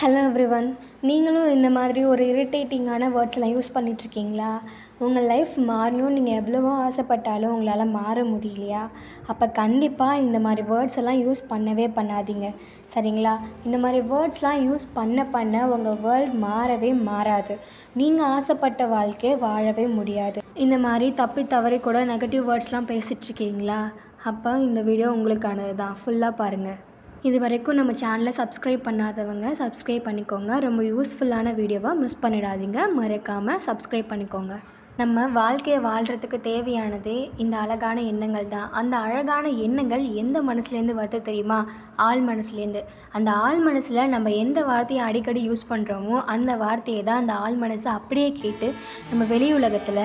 Hello every one நீங்களும் இந்த மாதிரி ஒரு இரிட்டேட்டிங்கான வேர்ட்ஸ்லாம் யூஸ் பண்ணிகிட்ருக்கீங்களா உங்கள் லைஃப் மாறணும்னு நீங்கள் எவ்வளவோ ஆசைப்பட்டாலும் உங்களால் மாற முடியலையா? அப்போ கண்டிப்பாக இந்த மாதிரி வேர்ட்ஸ் எல்லாம் யூஸ் பண்ணவே பண்ணாதீங்க. சரிங்களா? இந்த மாதிரி வேர்ட்ஸ்லாம் யூஸ் பண்ண பண்ண உங்கள் வேர்ல்ட் மாறவே மாறாது. நீங்கள் ஆசைப்பட்ட வாழ்க்கையை வாழவே முடியாது. இந்த மாதிரி தப்பி தவறி கூட நெகட்டிவ் வேர்ட்ஸ்லாம் பேசிகிட்ருக்கீங்களா அப்போ இந்த வீடியோ உங்களுக்கானது தான் ஃபுல்லாக பாருங்கள் இது வரைக்கும் நம்ம சேனலை சப்ஸ்கிரைப் பண்ணாதவங்க சப்ஸ்கிரைப் பண்ணிக்கோங்க. ரொம்ப யூஸ்ஃபுல்லான வீடியோவாக மிஸ் பண்ணிடாதீங்க. மறக்காமல் சப்ஸ்கிரைப் பண்ணிக்கோங்க. நம்ம வாழ்க்கையை வாழ்கிறதுக்கு தேவையானதே இந்த அழகான எண்ணங்கள் தான். அந்த அழகான எண்ணங்கள் எந்த மனசுலேருந்து வருது தெரியுமா? ஆள் மனசுலேருந்து. அந்த ஆள் மனசில் நம்ம எந்த வார்த்தையை அடிக்கடி யூஸ் பண்ணுறோமோ அந்த வார்த்தையை தான் அந்த ஆள் மனசு அப்படியே கேட்டு நம்ம வெளி உலகத்தில்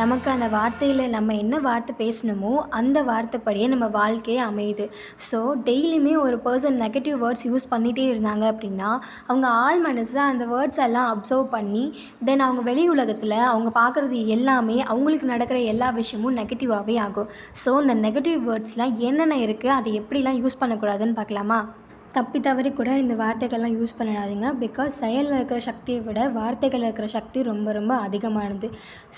நமக்கு அந்த வார்த்தையில் நம்ம என்ன வார்த்தை பேசணுமோ அந்த வார்த்தைப்படியே நம்ம வாழ்க்கையே அமையுது. ஸோ டெய்லியுமே ஒரு பர்சன் நெகட்டிவ் வேர்ட்ஸ் யூஸ் பண்ணிகிட்டே இருந்தாங்க அப்படின்னா அவங்க ஆள் மனசு அந்த வேர்ட்ஸ் எல்லாம் அப்சர்வ் பண்ணி தென் அவங்க வெளி உலகத்தில் அவங்க பார்க்குறது எல்லாமே அவங்களுக்கு நடக்கிற எல்லா விஷயமும் நெகட்டிவாகவே ஆகும். ஸோ இந்த நெகட்டிவ் வேர்ட்ஸ்லாம் என்னென்ன இருக்குது அதை எப்படிலாம் யூஸ் பண்ணக்கூடாதுன்னு பார்க்கலாமா? தப்பி தவறி கூட இந்த வார்த்தைகள்லாம் யூஸ் பண்ணிடாதீங்க பிகாஸ் செயலில் இருக்கிற சக்தியை விட வார்த்தைகளில் இருக்கிற சக்தி ரொம்ப ரொம்ப அதிகமானது.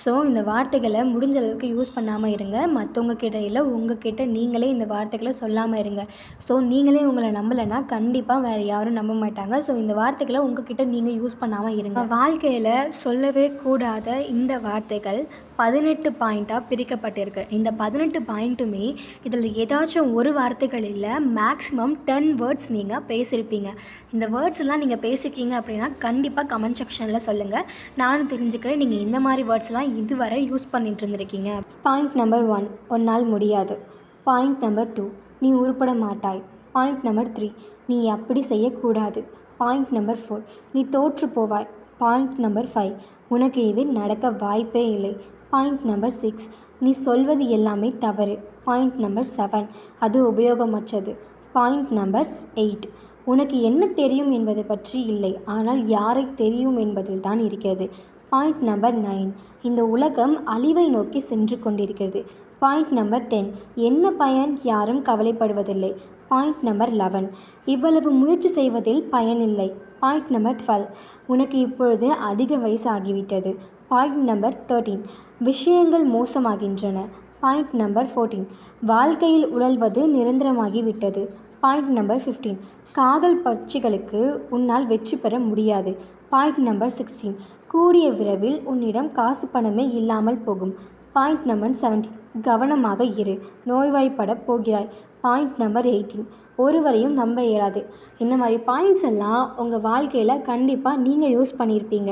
ஸோ இந்த வார்த்தைகளை முடிஞ்ச அளவுக்கு யூஸ் பண்ணாமல் இருங்க. மற்றவங்க கிட்ட இல்லை உங்ககிட்ட நீங்களே இந்த வார்த்தைகளை சொல்லாமல் இருங்க. ஸோ நீங்களே உங்களை நம்பலைன்னா கண்டிப்பாக வேறு யாரும் நம்ப மாட்டாங்க. ஸோ இந்த வார்த்தைகளை உங்ககிட்ட நீங்கள் யூஸ் பண்ணாமல் இருங்க. வாழ்க்கையில் சொல்லவே கூடாத இந்த வார்த்தைகள் பதினெட்டு பாயிண்ட்டாக பிரிக்கப்பட்டிருக்கு. இந்த பதினெட்டு பாயிண்ட்டுமே இதில் ஏதாச்சும் ஒரு வார்த்தைகள் இல்லை மேக்ஸிமம் டென் வேர்ட்ஸ் நீங்கள் பேசியிருப்பீங்க இந்த வேர்ட்ஸ் எல்லாம் நீங்கள் பேசியிருக்கீங்க அப்படின்னா கண்டிப்பாக கமெண்ட் செக்ஷனில் சொல்லுங்கள் நானும் தெரிஞ்சுக்கிறேன் நீங்கள் இந்த மாதிரி வேர்ட்ஸ்லாம் இதுவரை யூஸ் பண்ணிட்டு இருந்திருக்கீங்க. பாயிண்ட் நம்பர் ஒன் ஒன்னால் முடியாது. பாயிண்ட் நம்பர் டூ நீ உருப்பட மாட்டாய். பாயிண்ட் நம்பர் த்ரீ நீ அப்படி செய்யக்கூடாது. பாயிண்ட் நம்பர் ஃபோர் நீ தோற்று போவாய். பாயிண்ட் நம்பர் ஃபைவ் உனக்கு இது நடக்க வாய்ப்பே இல்லை. பாயிண்ட் நம்பர் சிக்ஸ் நீ சொல்வது எல்லாமே தவறு. பாயிண்ட் நம்பர் செவன் அது உபயோகமற்றது. பாயிண்ட் நம்பர் எயிட் உனக்கு என்ன தெரியும் என்பது பற்றி இல்லை. ஆனால் யாரை தெரியும் என்பதில் தான் இருக்கிறது. பாயிண்ட் நம்பர் நைன் இந்த உலகம் அழிவை நோக்கி சென்று கொண்டிருக்கிறது. பாயிண்ட் நம்பர் டென் என்ன பயன்? யாரும் கவலைப்படுவதில்லை. பாயிண்ட் நம்பர் லெவன் இவ்வளவு முயற்சி செய்வதில் பயனில்லை பாயிண்ட் நம்பர் டுவெல் உனக்கு இப்பொழுது அதிக வயசு ஆகிவிட்டது. பாயிண்ட் நம்பர் தேர்ட்டீன் விஷயங்கள் மோசமாகின்றன. பாயிண்ட் நம்பர் ஃபோர்டீன் வாழ்க்கையில் உழல்வது நிரந்தரமாகிவிட்டது. பாயிண்ட் நம்பர் ஃபிஃப்டீன் காதல் பட்சிகளுக்கு உன்னால் வெற்றி பெற முடியாது. பாயிண்ட் நம்பர் சிக்ஸ்டீன் கூடிய விரைவில் உன்னிடம் காசு பணமே இல்லாமல் போகும். பாயிண்ட் நம்பர் செவன்டீன் கவனமாக இரு. நோய்வாய்ப்பட போகிறாய். பாயிண்ட் நம்பர் எயிட்டீன் ஒருவரையும் நம்ப இயலாது. இந்த மாதிரி பாயிண்ட்ஸ் எல்லாம் உங்கள் வாழ்க்கையில் கண்டிப்பாக நீங்கள் யூஸ் பண்ணியிருப்பீங்க.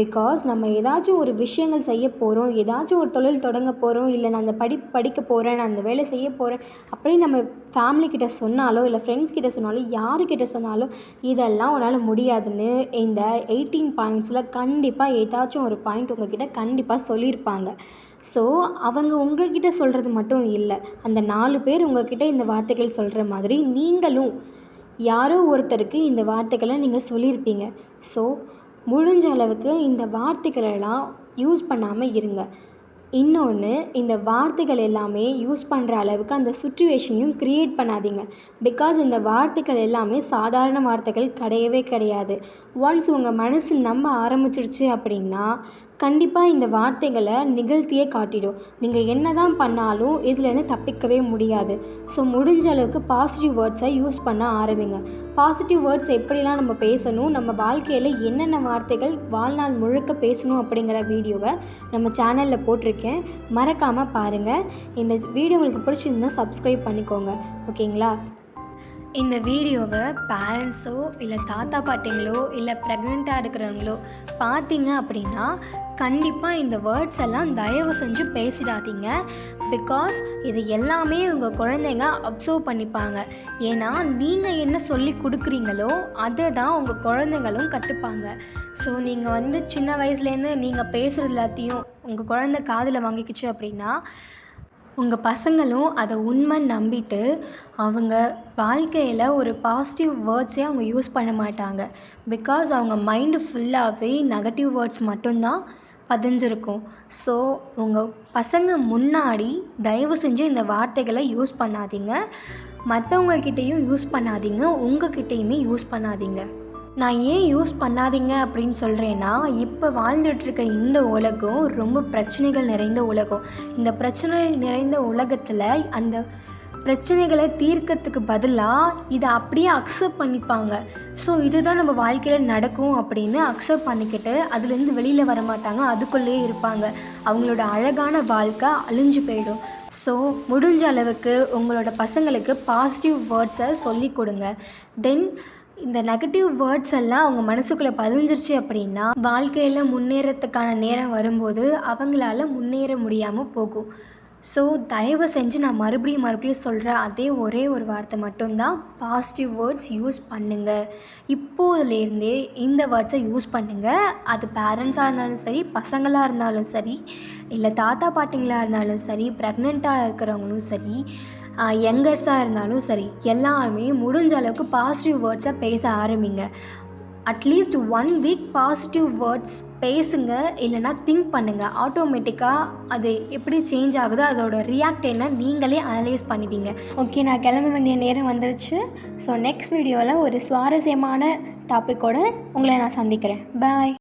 பிகாஸ் நம்ம ஏதாச்சும் ஒரு விஷயங்கள் செய்ய போகிறோம் ஏதாச்சும் ஒரு தொழில் தொடங்க போகிறோம் இல்லை நான் அந்த படி படிக்க போகிறேன் நான் அந்த வேலை செய்ய போகிறேன் அப்படின்னு நம்ம ஃபேமிலிக்கிட்ட சொன்னாலோ இல்லை ஃப்ரெண்ட்ஸ் கிட்ட சொன்னாலோ யாருக்கிட்ட சொன்னாலோ இதெல்லாம் உன்னால் முடியாதுன்னு இந்த எயிட்டீன் பாயிண்ட்ஸில் கண்டிப்பாக ஏதாச்சும் ஒரு பாயிண்ட் உங்ககிட்ட கண்டிப்பாக சொல்லியிருப்பாங்க. ஸோ அவங்க உங்ககிட்ட சொல்கிறது மட்டும் இல்லை. அந்த நாலு பேர் உங்ககிட்ட இந்த வார்த்தைகள் சொல்கிற மாதிரி நீங்களும் யாரோ ஒருத்தருக்கு இந்த வார்த்தைகளை நீங்கள் சொல்லியிருப்பீங்க ஸோ முடிஞ்ச அளவுக்கு இந்த வார்த்தைகளெல்லாம் யூஸ் பண்ணாமல் இருங்க. இன்னொன்று இந்த வார்த்தைகள் எல்லாமே யூஸ் பண்ணுற அளவுக்கு அந்த சுச்சுவேஷனையும் க்ரியேட் பண்ணாதீங்க. பிகாஸ் இந்த வார்த்தைகள் எல்லாமே சாதாரண வார்த்தைகள் கிடையவே கிடையாது. ஒன்ஸ் உங்கள் மனசு நம்ப ஆரம்பிச்சிருச்சு அப்படின்னா கண்டிப்பாக இந்த வார்த்தைகளை நிகழ்த்தியே காட்டிடும். நீங்கள் என்ன தான் பண்ணாலும் இதுலேருந்து தப்பிக்கவே முடியாது. ஸோ முடிஞ்ச அளவுக்கு பாசிட்டிவ் வேர்ட்ஸை யூஸ் பண்ண ஆரம்பிங்க. பாசிட்டிவ் வேர்ட்ஸ் எப்படிலாம் நம்ம பேசணும் நம்ம வாழ்க்கையில் என்னென்ன வார்த்தைகள் வாழ்நாள் முழுக்க பேசணும் அப்படிங்கிற வீடியோவை நம்ம சேனலில் போட்டிருக்கேன். மறக்காமல் பாருங்கள் இந்த வீடியோ உங்களுக்கு பிடிச்சிருந்தா சப்ஸ்கிரைப் பண்ணிக்கோங்க. ஓகேங்களா? இந்த வீடியோவை பேரண்ட்ஸோ இல்லை தாத்தா பாட்டிங்களோ இல்லை ப்ரெக்னெண்ட்டாக இருக்கிறவங்களோ பார்த்தீங்க அப்படின்னா கண்டிப்பாக இந்த வேர்ட்ஸ் எல்லாம் தயவு செஞ்சு பேசிடாதீங்க. பிகாஸ் இது எல்லாமே உங்கள் குழந்தைங்க அப்சர்வ் பண்ணிப்பாங்க. ஏன்னா நீங்கள் என்ன சொல்லி கொடுக்குறீங்களோ அதை தான் உங்கள் குழந்தைங்களும் கற்றுப்பாங்க ஸோ நீங்கள் வந்து சின்ன வயசுலேருந்து நீங்கள் பேசுகிறது எல்லாத்தையும் உங்கள் குழந்தை காதில் வாங்கிக்கிச்சு அப்படின்னா உங்கள் பசங்களும் அதை உண்மை நம்பிட்டு அவங்க வாழ்க்கையில் ஒரு பாசிட்டிவ் வேர்ட்ஸே அவங்க யூஸ் பண்ண மாட்டாங்க. பிகாஸ் அவங்க மைண்டு ஃபுல்லாகவே நெகட்டிவ் வேர்ட்ஸ் மட்டும்தான் பதிஞ்சிருக்கும். ஸோ உங்கள் பசங்க முன்னாடி தயவு செஞ்சு இந்த வார்த்தைகளை யூஸ் பண்ணாதீங்க. மற்றவங்கக்கிட்டேயும் யூஸ் பண்ணாதீங்க. உங்ககிட்டேயுமே யூஸ் பண்ணாதீங்க. நான் ஏன் யூஸ் பண்ணாதீங்க அப்படின்னு சொல்கிறேன்னா இப்போ வாழ்ந்துட்டுருக்க இந்த உலகம் ரொம்ப பிரச்சனைகள் நிறைந்த உலகம். இந்த பிரச்சனை நிறைந்த உலகத்தில் அந்த பிரச்சனைகளை தீர்க்கறதுக்கு பதிலாக இதை அப்படியே அக்செப்ட் பண்ணிப்பாங்க. ஸோ இதுதான் நம்ம வாழ்க்கையில் நடக்கும் அப்படின்னு அக்செப்ட் பண்ணிக்கிட்டு அதுலேருந்து வெளியில் வர மாட்டாங்க அதுக்குள்ளேயே இருப்பாங்க. அவங்களோட அழகான வாழ்க்கை அழிஞ்சு போயிடும். ஸோ முடிஞ்ச அளவுக்கு உங்களோட பசங்களுக்கு பாசிட்டிவ் வேர்ட்ஸை சொல்லி கொடுங்க. தென் இந்த நெகட்டிவ் வேர்ட்ஸ் எல்லாம் அவங்க மனசுக்குள்ளே பதிஞ்சிருச்சு அப்படின்னா வாழ்க்கையில் முன்னேறத்துக்கான நேரம் வரும்போது அவங்களால முன்னேற முடியாமல் போகும். ஸோ தயவு செஞ்சு நான் மறுபடியும் மறுபடியும் சொல்கிற அதே ஒரே ஒரு வார்த்தை மட்டும்தான் பாசிட்டிவ் வேர்ட்ஸ் யூஸ் பண்ணுங்கள் இப்போதுலேருந்தே இந்த வேர்ட்ஸை யூஸ் பண்ணுங்கள் அது பேரண்ட்ஸாக இருந்தாலும் சரி பசங்களாக இருந்தாலும் சரி இல்லை தாத்தா பாட்டிங்களாக இருந்தாலும் சரி ப்ரெக்னெண்ட்டாக இருக்கிறவங்களும் சரி யங்கர்ஸாக இருந்தாலும் சரி எல்லாருமே முடிஞ்ச அளவுக்கு பாசிட்டிவ் வேர்ட்ஸை பேச ஆரம்பிங்க. At least one week positive words பேசுங்க இல்லைனா திங்க் பண்ணுங்கள் ஆட்டோமேட்டிக்காக அது எப்படி சேஞ்ச் ஆகுதோ அதோட ரியாக்ட் என்ன நீங்களே அனலைஸ் பண்ணுவீங்க. ஓகே நான் கிளம்ப வேண்டிய நேரம் வந்துருச்சு. ஸோ நெக்ஸ்ட் வீடியோவில் ஒரு சுவாரஸ்யமான டாப்பிக்கோடு உங்களை நான் சந்திக்கிறேன். பாய்